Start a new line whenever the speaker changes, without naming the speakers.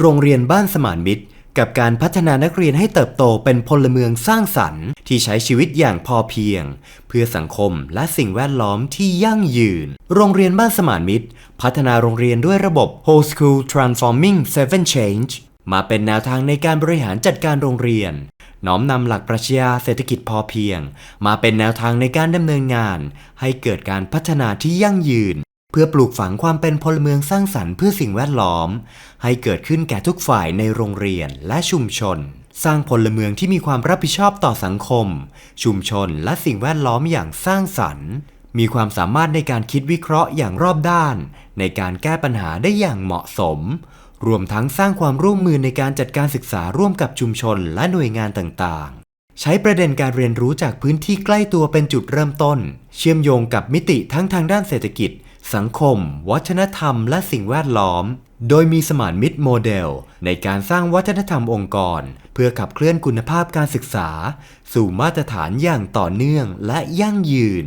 โรงเรียนบ้านสมานมิตร กับการพัฒนานักเรียนให้เติบโตเป็นพลเมืองสร้างสรรค์ที่ใช้ชีวิตอย่างพอเพียง เพื่อสังคมและสิ่งแวดล้อมที่ยั่งยืน โรงเรียนบ้านสมานมิตร พัฒนาโรงเรียนด้วยระบบ Whole School Transforming Seven Change มาเป็นแนวทางในการบริหารจัดการโรงเรียน น้อมนำหลักปรัชญาเศรษฐกิจพอเพียง มาเป็นแนวทางในการดำเนินงาน ให้เกิดการพัฒนาที่ยั่งยืน เพื่อปลูกฝังความเป็นพลเมืองสร้างสรรค์เพื่อสิ่งแวดล้อม ให้เกิดขึ้นแก่ทุกฝ่ายในโรงเรียนและชุมชน สร้างพลเมืองที่มีความรับผิดชอบต่อสังคม ชุมชนและสิ่งแวดล้อมอย่างสร้างสรรค์ มีความสามารถในการคิดวิเคราะห์อย่างรอบด้าน ในการแก้ปัญหาได้อย่างเหมาะสม รวมทั้งสร้างความร่วมมือในการจัดการศึกษาร่วมกับชุมชนและหน่วยงานต่างๆใช้ประเด็นการเรียนรู้จากพื้นที่ใกล้ตัวเป็นจุดเริ่มต้น เชื่อมโยงกับมิติทั้งทางด้านเศรษฐกิจ สังคม วัฒนธรรม และสิ่งแวดล้อม โดยมีสมานมิตรโมเดล ในการสร้างวัฒนธรรมองค์กร เพื่อขับเคลื่อนคุณภาพการศึกษา สู่มาตรฐานอย่างต่อเนื่องและยั่งยืน